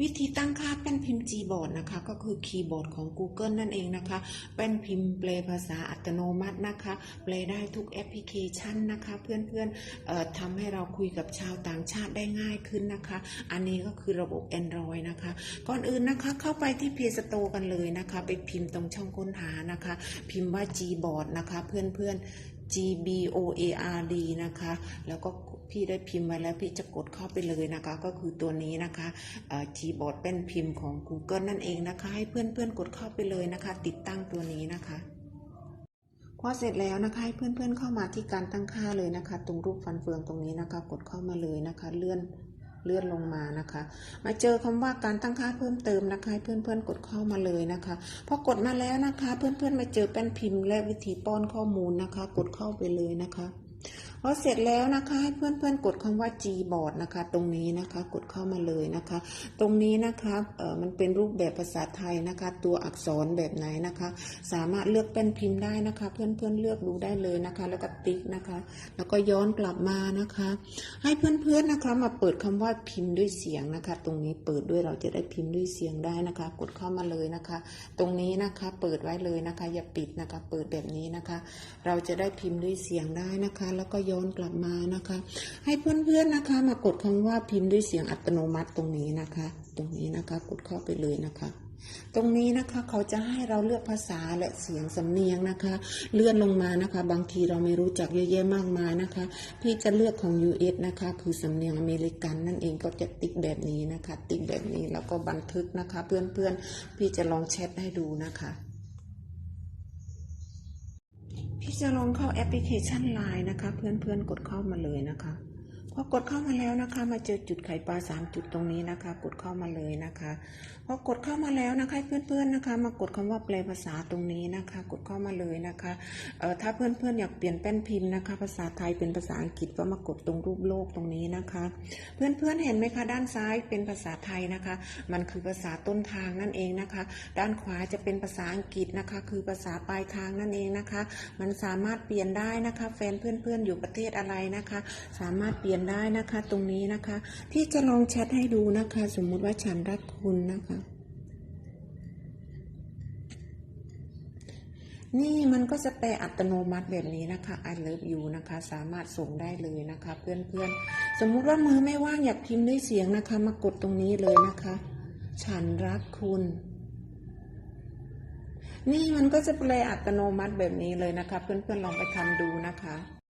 วิธีตั้งค่าแป้นพิมพ์ Gboard นะคะ ก็คือคีย์บอร์ดของ Google นั่นเองนะคะ แป้นพิมพ์แปลภาษาอัตโนมัตินะคะแปลได้ทุกแอปพลิเคชันนะคะ เพื่อนๆทำให้เราคุยกับชาวต่างชาติได้ง่ายขึ้นนะคะ อันนี้ก็คือระบบ Android นะคะ ก่อนอื่นนะคะเข้าไปที่ Play Store กันเลยนะคะ ไปพิมพ์ตรงช่องค้นหานะคะ พิมพ์ว่า Gboard นะคะ เพื่อนๆ G B O A R D นะคะ แล้วก็พี่ได้พิมพ์ไว้แล้วพี่จะกดเข้าไปเลยนะคะ ก็คือตัวนี้นะคะคีย์บอร์ดเป็นพิมพ์ของ Google นั่นเองนะคะ ให้เพื่อนๆกดเข้าไปเลยนะคะ ติดตั้งตัวนี้นะคะพอเสร็จแล้วนะคะให้เพื่อนๆเข้ามาที่การตั้งค่าเลยนะคะ ตรงรูปฟันเฟืองตรงนี้นะคะ กดเข้ามาเลยนะคะ เลื่อน เลื่อนลงมานะคะ มาเจอคำว่าการตั้งค่าเพิ่มเติมนะคะให้เพื่อนๆกดเข้ามาเลยนะคะพอกดมาแล้วนะคะ เพื่อนๆมาเจอแป้นพิมพ์และวิธีป้อนข้อมูลนะคะ กดเข้าไปเลยนะคะ พอเสร็จแล้วนะคะให้เพื่อนๆกดคำว่า Gboard นะคะ ตรงนี้นะคะกดเข้ามาเลยนะคะ ตรงนี้นะคะเออมันเป็นรูปแบบภาษาไทยนะคะ ตัวอักษรแบบไหนนะคะ สามารถเลือกแป้นพิมพ์ได้นะคะ เพื่อนๆเลือกดูได้เลยนะคะ แล้วก็ติ๊กนะคะ แล้วก็ย้อนกลับมานะคะ ให้เพื่อนๆนะคะมาเปิดคำว่าพิมพ์ด้วยเสียงนะคะ ตรงนี้เปิดด้วยเราจะได้พิมพ์ด้วยเสียงได้นะคะ กดเข้ามาเลยนะคะ ตรงนี้นะคะเปิดไว้เลยนะคะ อย่าปิดนะคะ เปิดแบบนี้นะคะ เราจะได้พิมพ์ด้วยเสียงได้นะคะ แล้วก็ย้อนกลับมานะคะ ให้เพื่อนๆนะคะ มากดคำว่าพิมพ์ด้วยเสียงอัตโนมัติตรงนี้นะคะ ตรงนี้นะคะกดเข้าไปเลยนะคะ ตรงนี้นะคะเขาจะให้เราเลือกภาษาและเสียงสำเนียงนะคะ เลื่อนลงมานะคะ บางทีเราไม่รู้จักเยอะแยะมากมายนะคะ พี่จะเลือกของ US นะคะ คือสำเนียงอเมริกันนั่นเองก็จะติ๊กแบบนี้นะคะ ติ๊กแบบนี้แล้วก็บันทึกนะคะ เพื่อนๆพี่จะลองแชทให้ดูนะคะ พี่ จะลองเข้าแอปพลิเคชัน Line นะคะ เพื่อนๆกดเข้ามาเลยนะคะ พอกดเข้ามาแล้วนะคะ มาเจอจุดไข่ปลาสามจุดตรงนี้นะคะ กดเข้ามาเลยนะคะพอกดเข้ามาแล้วนะคะเพื่อนๆนะคะ มากดคำว่าแปลภาษาตรงนี้นะคะ กดเข้ามาเลยนะคะเอ่อถ้าเพื่อนๆอยากเปลี่ยนแป้นพิมพ์นะคะ ภาษาไทยเป็นภาษาอังกฤษก็มากดตรงรูปโลกตรงนี้นะคะ เพื่อนๆเห็นไหมคะ ด้านซ้ายเป็นภาษาไทยนะคะ มันคือภาษาต้นทางนั่นเองนะคะ ด้านขวาจะเป็นภาษาอังกฤษนะคะ คือภาษาปลายทางนั่นเองนะคะ มันสามารถเปลี่ยนได้นะคะ แฟนเพื่อนๆอยู่ประเทศอะไรนะคะ สามารถเปลี่ยนได้นะคะ ตรงนี้นะคะที่จะลองแชทให้ดูนะคะ สมมุติว่าฉันรักคุณนะคะ นี่มันก็จะแปลอัตโนมัติแบบนี้นะคะ I love you นะคะ สามารถส่งได้เลยนะคะ เพื่อนๆ สมมุติว่ามือไม่ว่างอยากพิมพ์ด้วยเสียงนะคะ มากดตรงนี้เลยนะคะ ฉันรักคุณนี่มันก็จะแปลอัตโนมัติแบบนี้เลยนะคะ เพื่อนๆลองไปทำดูนะคะ